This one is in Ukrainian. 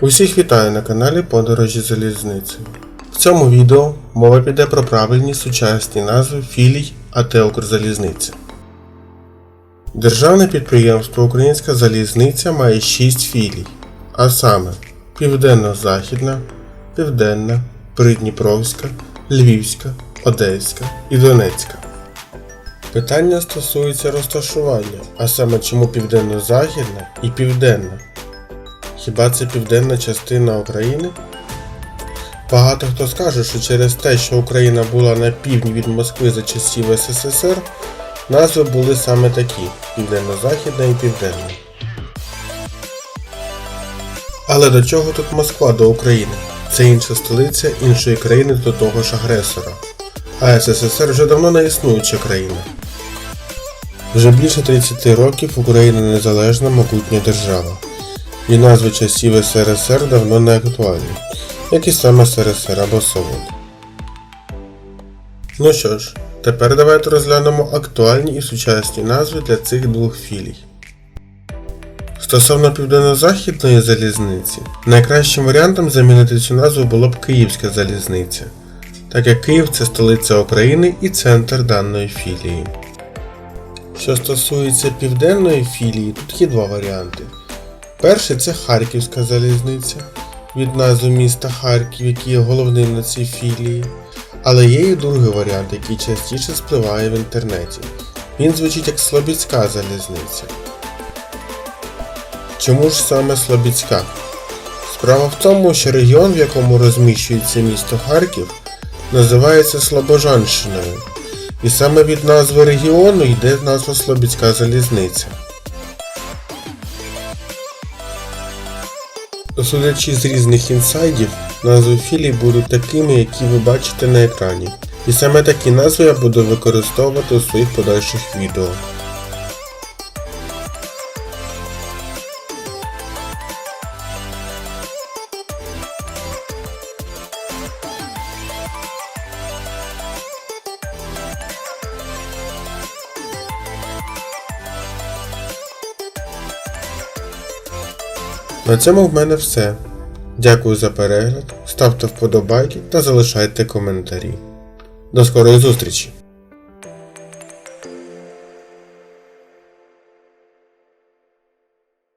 Усіх вітаю на каналі Подорожі залізницею. В цьому відео мова піде про правильні сучасні назви філій АТ Укрзалізниця. Державне підприємство Українська залізниця має 6 філій, а саме Південно-Західна, Південна, Придніпровська, Львівська, Одеська і Донецька. Питання стосується розташування, а саме чому південно-західна і південна. Хіба це південна частина України? Багато хто скаже, що через те, що Україна була на півдні від Москви за часів СССР, назви були саме такі південно-західна і південна. Але до чого тут Москва до України? Це інша столиця іншої країни до того ж агресора. А СССР вже давно не існуюча країна. Вже більше 30 років Україна незалежна могутня держава. І назви часів СРСР давно не актуальні, як і саме СРСР або Совет. Ну що ж, тепер давайте розглянемо актуальні і сучасні назви для цих двох філій. Стосовно південно-західної залізниці, найкращим варіантом замінити цю назву було б Київська залізниця, так як Київ це столиця України і центр даної філії. Що стосується південної філії, тут є два варіанти. Перший це Харківська залізниця від назви міста Харків, який є головним на цій філії. Але є і другий варіант, який частіше спливає в інтернеті. Він звучить як Слобідська залізниця. Чому ж саме Слобідська? Справа в тому, що регіон, в якому розміщується місто Харків, називається Слобожанщиною. І саме від назви регіону йде назва Слобідська залізниця. Судячи з різних інсайдів, назви філій будуть такими, які ви бачите на екрані. І саме такі назви я буду використовувати у своїх подальших відео. На цьому в мене все. Дякую за перегляд, ставте вподобайки та залишайте коментарі. До скорої зустрічі!